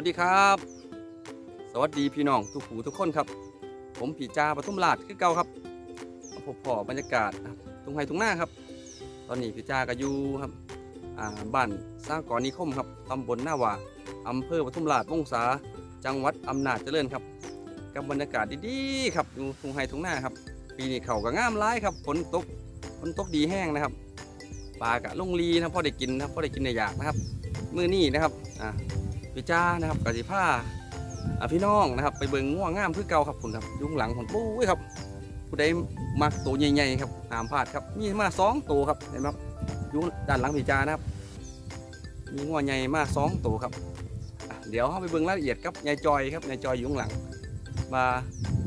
วัสดีครับ สวัสดีพี่น้องทุกหูทุกคนครับ ผมผีจาปทุมราชคือเก่าครับพบพอบรรยากาศนะครับทุ่งไฮทุ่งหน้าครับ ตอนนี้ผีจาก็อยู่ครับบ้านสร้างก่อนนิคมครับตำบลหน้าว่าอำเภอปทุมราชวงศาจังหวัดอำนาจเจริญครับ กับบรรยากาศดีๆครับอยู่ทุ่งไฮทุ่งหน้าครับ ปีนี้เขาก็งามร้ายครับฝนตกฝนตกดีแห้งนะครับปลากะลงลีนะครับพอได้กินนะครับพอได้กินในอยากนะครับ มือนี่นะครับอ่า พี่จ้านะครับกสิผ้าพี่น้องนะครับ ไปเบิ่งง่วงงามคือเก่าครับคุณครับยุงหลังผมปุ้ยครับ ผู้ใดมักตัวใหญ่ๆครับหามพลาดครับ มีมาสองตัวครับเห็นไหมครับยุงด้านหลังพี่จ้านะครับ มีง่วงใหญ่มาสองตัวครับ เดี๋ยวเราไปเบิ่งรายละเอียดครับยายจอยครับยายจอยยู่ข้งหลังมา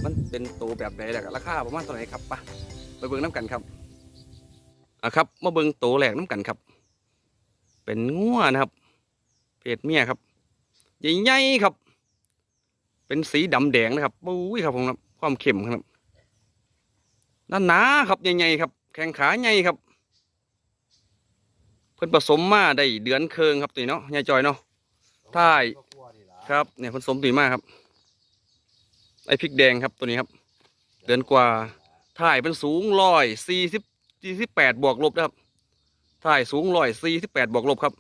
มันเป็นตัวแบบไหนแล้วราคาประมาณเท่าไหร่ครับไปไปเบิ่งน้ำกันครับอะครับมาเบิ่งตัวแหลกน้ำกันครับ เป็นง่วนะครับเพศเมียครับ ใหญ่ๆครับ เป็นสีดำแดงนะครับปุ้ยครับผมครับความเข้มครับด้านหนาครับใหญ่ๆครับ แข้งขาใหญ่ครับ เพิ่นผสมมาได้เดือนเคืองครับตัวนี้เนาะยายจอยเนาะถ่ายครับเนี่ยเพิ่นผสมตัวนี้มาครับ ไอพริกแดงครับตัวนี้ครับ เดือนกว่าถ่ายเป็นสูงร้อยสี่สิบสี่สิบแปดบวกลบนะครับถ่ายสูงร้อยสี่สิบแปดบวกลบครับ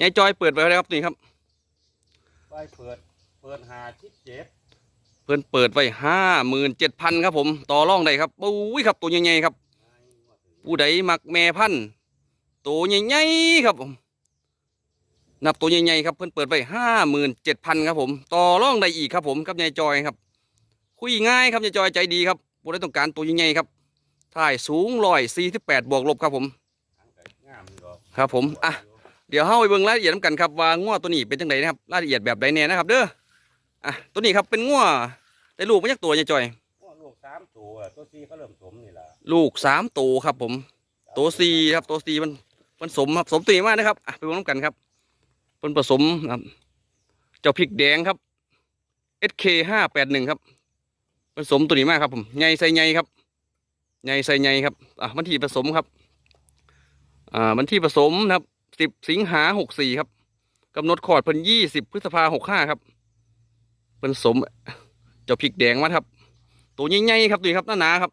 ยายจอยเปิดไว้แล้วครับนี่ครับ ไปเปิดเปิดหาทิศเจ็ดเพิ่นเปิดไว้ห้าหมื่นเจ็ดพันครับผม ต่อรองได้ครับปุ้ยครับตัวใหญ่ๆครับ ผู้ใดมักแม่พันธุ์ตัวใหญ่ๆครับผม นับตัวใหญ่ๆครับ เพิ่นเปิดไว้ห้าหมื่นเจ็ดพันครับผม ต่อรองได้อีกครับผมกับยายจอยครับ คุยง่ายครับยายจอยใจดีครับผู้ใดต้องการตัวใหญ่ๆครับถ่ายสูงร้อยสี่สิบแปดบวกลบครับผมหางไก่งามอยู่ดอกครับผมอะ เดี๋ยวเฮาไปเบิ่งรายละเอียดนำกันครับว่างัวตัวนี้เป็นจังไดนะครับรายละเอียดแบบใดแน่นะครับ เด้ออะตัวนี้ครับเป็นงัวได้ลูกมาจากตัวยายจอยโอ้ลูกสามตัวตัวสี่เขาเริ่มสมนี่ล่ะลูกสามตัวครับ ผมตัวสี่ครับตัวสี่มันมันสมครับสมตัวนี้มากนะครับอะไปวงน้ำกันครับเป็นผสมครับ เจ้าพริกแดงครับ SK ห้าแปดหนึ่งครับผสมตัวนี้มากครับ ผมใหญ่ใส่ใหญ่ครับใหญ่ใส่ใหญ่ครับอะมันที่ผสมครับอ่ามันที่ผสมนะครับ สิบสิงหาหกสี่ครับกำหนดขอดเพิ่นยี่สิบพฤษภาหกห้าครับผสม เจ้าพริกแดงมาครับ ตัวใหญ่ๆครับตัวนี้ครับหนาๆครับ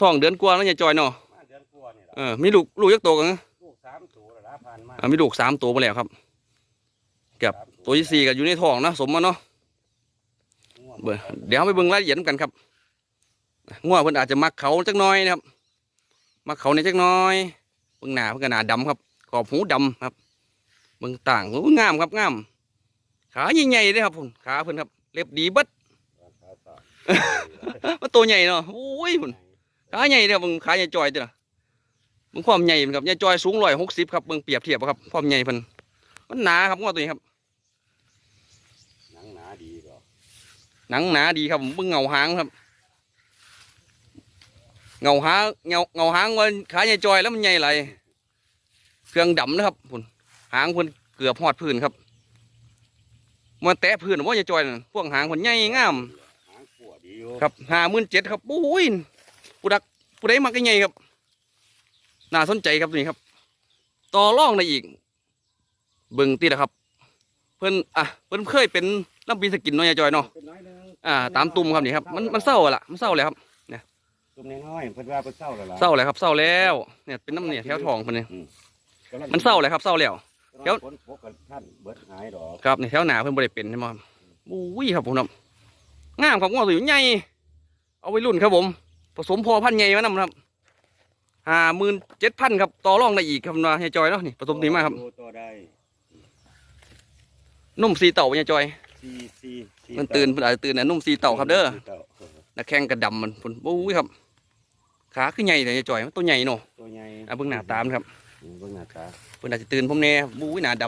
ท้องเดือนกว่าแล้วยายจอยเนาะมาเดือนกว่านี่ล่ะเออมีลูกลูกยักษ์โตกันนะลูกสามตัวแล้วละผ่านมาอ่ามีลูกสามตัวมาแล้วครับครับ สามตัวที่สี่ก็อยู่ในท้องนะสมมาเนาะ ง่วงเบิ่งเดี๋ยวเราไปเบิ่งรายละเอียดนำกันครับง่วเพิ่นอาจจะมักเขาจักหน้อยนะครับ มักเขาในจักหน้อยเบิ่งหน้าเพิ่นก็หน้าดำครับขอบหูดำครับเบิ่งต่างโอ้งามครับงาม ขาใหญ่ๆเลยครับผมขาเพิ่นครับ เล็บดีเบิดขาสามมันตัวใหญ่เนาะโอ้ยพุ่นขาใหญ่เด้อเบิ่งขาใหญ่จอยเด้อเบิ่งความใหญ่มันครับใหญ่จอยสูง160ครับเบิ่งเปรียบเทียบครับความใหญ่เพิ่นมันหนาครับงัวตัวนี้ครับหนังหนาดีดอกหนังหนาดีครับผมเบิ่งเงาหางครับ เงาหางเงาเงาหางมันขาใหญ่จอยแล้วมันใหญ่ไหลเครื่องดำนะครับพุ่นหางพุ่นเกือบหอดพื้นครับมันแตะพื้นว่าใหญ่จอยนั่นพวกหางพุ่นใหญ่งามครับห้าหมื่นเจ็ดครับปุ้ยผู้ดักผู้ใดมักใหญ่ครับน่าสนใจครับนี้ครับ ต่อรองได้อีก เบิ่งตีละครับ เพิ่นอะเพิ่นเคยเป็นลำปีสกินนาะยายจอยเนาะอ่า ตามตุ่มครับนี่ครับมันมันเศร้าล่ะมันเศร้าแล้วครับ ตุ่มน้อยๆเพิ่นว่าเพิ่นเศร้าแล้วล่ะเศร้าแล้วครับเศร้าแล้ว เนี่ยเป็นน้ำเนี่ยแถวทองเพิ่นเนี่ยกำลังมันเศร้าแล้วครับเศร้าแล้ว เดี๋ยว ฝนตกกับท่านเบิดหายดอกครับเนี่ยแถวหนาเพิ่นบ่ได้เป็นใช่ไหมครับอุ้ยครับผมครับงามครับงอตัวใหญ่เอาไว้รุ่นครับผม ผสมพอพันธุ์ใหญ่มานำครับห้าหมื่นเจ็ดพันครับต่อรองได้อีกครับนะยายจอยเนาะนี่ผสมดีมากครับดูตัวได้นุ่มสีเต่ายายจอย สี่สี่สี่มันตื่นเพิ่นอาจจะตื่นนะนุ่มสีเต่าครับเด้อ สี่ต่านักแข่งกระดำมันพุ่นอุ้ยครับ ขาคือใหญ่เลยยายจอยมันตัวใหญ่เนาะตัวใหญ่อะเบิ่งหน้าตามนครับเบิ่งหน้าตาเพิ่นอาจจะตื่นผมแน่บู้ยหน้าด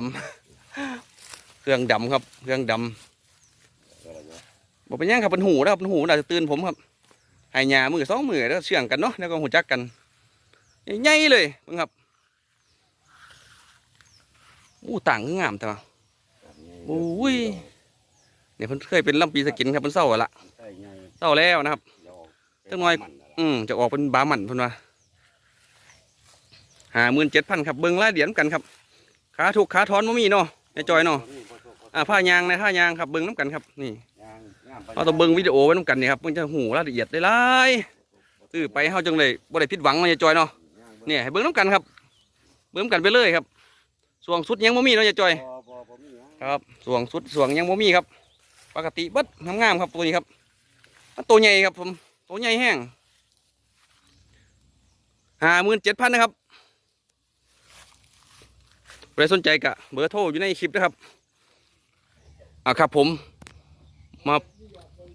ำ เครื่องดำครับ เครื่องดำเออเนอะบอกเป็นหยังครับเป็นหูนะครับเป็นหูมันอาจจะตื่นผมครับใหายามือสองมือแล้วเชื่องกันเนาะแล้วก็หูจักกันใหญ่ๆเลยเบิ่งครับอู้ต่างคืองามแต่ว่าโอ้ยเนี่ยเพิ่นเคยเป็นลำปีสกินครับเพิ่นเศร้าแล้วละใช่ใหญ่เศร้าแล้วนะครับเดี๋ยวจังหน่อยมันน่ะล่ะ อืมจะออกเป็นบาหมันพิ่นว่าหาหมื่นเจ็ดพันครับเบิ่งรายละเอียดกันครับขาถูกขาถอนบ่มีเนาะยายจอยเนาะอ่าผ้ายางในผ้ายางครับเบิ่งน้ำกันครับ นี่ยางงามไปเราต้องเบิ่งวิดีโอไว้น้ำกันนี่ครับมันจะหูรายละเอียดได้หลายซื้อไปเฮาจังเลยบ่ได้ผิดหวังเนายจอยเนาะเนี่ยให้เบิ่งน้ำกันครับ เบิ่งน้ำกันไปเลยครับสวงสุดยังบ่มีเนาะยจอยครับสวงสุดสวงยังบ่มีครับ ปกติบิดงามๆครับตัวนี้ครับตัวใหญ่ครับผมตัวใหญ่แห้ง ห้าหมื่นเจ็ดพันนะครับใครสนใจกะเบอร์โทรอยู่ในคลิปนะครับอะครับผมมา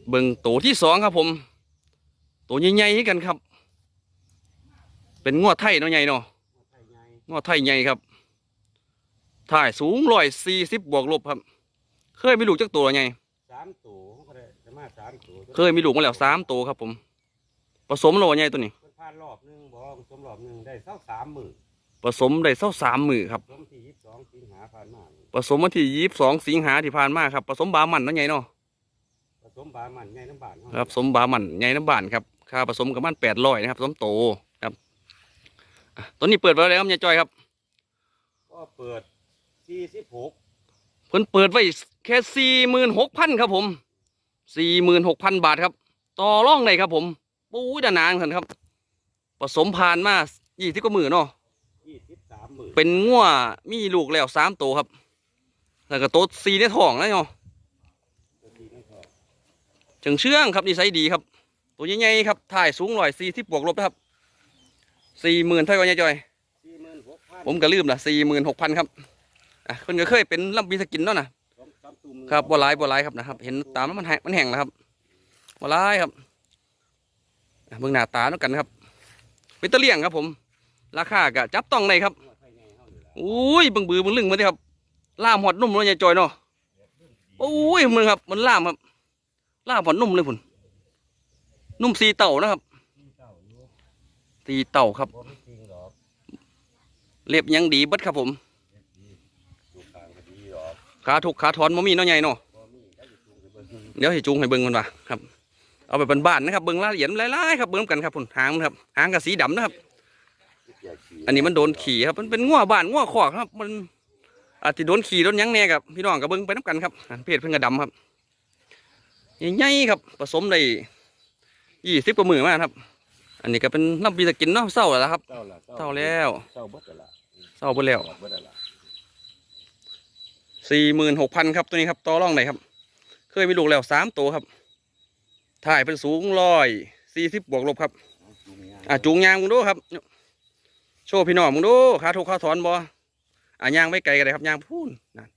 เบิ่งตัวที่สองครับผมตัวใหญ่ๆกันครับ เป็นงวดไทยเนาะใหญ่เนาะไทยใหญ่งอไทยใหญ่ครับถ่ายสูงร้อยสี่สิบบวกลบครับ เคยมีลูกจักตัวใหญ่สามตัวเขาก็ได้จะมาสามตัวเคยมีลูกมาแล้วสามตัวครับผม ผสมแล้วบ่ใหญ่ตัวนี้เพิ่นผ่านร อบหนึงบ่สมรอบหนึงได้สักสามหมื่นผสมได้เท่าสามมือครับสมที่ยี่สิบสองสิงหาผ่านมาผสมวันที่ยี่สิบสองสิงหาที่ผ่านมาครับผสมบามันเนาะใหญ่เนาะผสมบามันใหญ่น้ำบานเฮาครับผสมบามันใหญ่น้ำบานครับค่าผสมกับมันแปดร้อยนะครับผสมโตครับอะตัวนี้เปิดไว้แล้วครับยายจอยครับ ก็เปิดสี่สิบหกเพิ่นเปิดไว้แค่สี่หมื่นหกพันครับผมสี่หมื่นหกพันบาทครับ ต่อร่องเลยครับผมปู้ยดานานกันครับ ผสมผ่านมายี่สิบกว่ามือเนาะยี่สิบสามหมื่นเป็นงัวมีลูกแล้วสามตัวครับ แล้วก็โต๊ดสีในท้องแล้วเนาะตัวที่ไม่พอเชิงเชื่องครับนิสัยดีครับ ตัวใหญ่ๆครับถ่ายสูงร้อยสี่สิบบวกลบนะครับสี่หมื่นเท่ากันยายจอยสี่หมื่นหกพันผมก็ลืมละสี่หมื่นหกพันครับอะเพิ่นก็เคยเป็นลำปีสกินเนาะนะสองสามตุ่มครับบัวลายบัวลายครับนะครับ เห็นตามแล้วมันแห้งมันแห้งแล้วครับบัวลายครับอะเบิ่งหน้าตาแล้วกันครับ เป็นตะเลี่ยงครับผม ราคากะจับต้องได้ครับอุ้ยบิ่งบือบิ่งลึงมาดิครับล่ามหอดนุ่มเลยยายจอยเนาะโอ้ยมึงครับ มันล่ามครับ ล่ามหอดนุ่มเลยพุ่นนุ่มสีเต่านะครับที่เก่าอยู่สีเต่าครับเล็บยังดีเบิดครับผมขาถูกขาถอนบ่มีเนาะใหญ่เนาะบ่มีได้อยเบิ่งเดี๋ยวให้จูงให้เบิ่งมันว่าครับ เอาไปบ้านๆนะครับเบิ่งรายละเอียดหลายๆครับเบิ่งกันครับพุ่นหางมันครับหางกับสีดำนะครับอย่าขี่อันนี้มันโดนขี่ครับมันเป็นง้อบ้านง้อขอกครับ มันอาจจะโดนขี่โดนหยังแน่ครับพี่น้องกับเบิ้งไปน้ำกันครับอันเพศเพิ่งกระดำครับใหญ่ๆครับ ผสมได้ยี่สิบกว่ามือมากครับ อันนี้ก็เป็นน้ำปีตะกินเนาะเศร้าแล้วครับเศร้าละเศร้าแล้วเศร้าเบิดแล้วล่ะเศร้าไปแล้วเศร้าเบิดแล้วล่ะสี่หมื่นหกพันครับตัวนี้ครับต่อรองไหนครับ เคยมีลูกแล้วสามตัวครับ ถ่ายเป็นสูงร้อยสี่สิบบวกลบครับจูงยางอะจูงยางมึงดูครับ โชว์พี่น้องมึงดูขาถูกขาถอนบ่อะยางไม่ไกลกันเลยครับยางพูนนั่น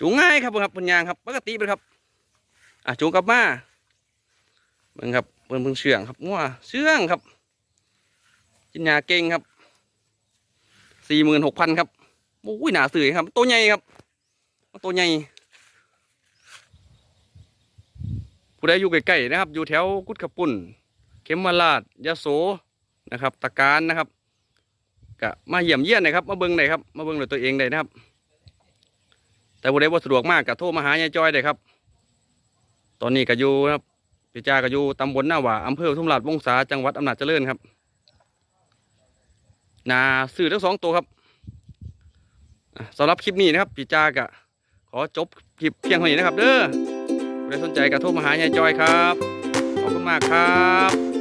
จูงง่ายครับเพิ่นครับเป็นยางครับ ปกติเป็นครับ อะจูงกลับมาเบิ่งครับเพิ่นเพิ่งเชื่องครับงัวเชื่องครับกินยาเก่งครับสี่หมื่นหกพันครับโอ้ยหนาสื่อครับ ตัวใหญ่ครับ ตัวใหญ่ ผู้ใดอยู่ใกล้ๆนะครับ อยู่แถวกุดขปุ่น เขมราชยโสนะครับ ตะการนะครับก็มาเยี่ยมเยี่ยนนะครับ มาเบิ้งได้ครับ มาเบิ้งด้วยตัวเองได้นะครับ แต่บุได้บ่สะดวกมากก็โทรมาหายายจอยได้ครับ ตอนนี้ก็อยู่นะครับพี่จาก็อยู่ตำบลหน้าหว่าอำเภอทุ่มราชวงศาจังหวัดอำนาจเจริญครับนาซื้อทั้งสองตัวครับสำหรับคลิปนี้นะครับพี่จาก็ขอจบคลิปเพียงเท่านี้นะครับ เด้อ ใครสนใจกระทุ่มหายายจอยครับ ขอบคุณมากครับ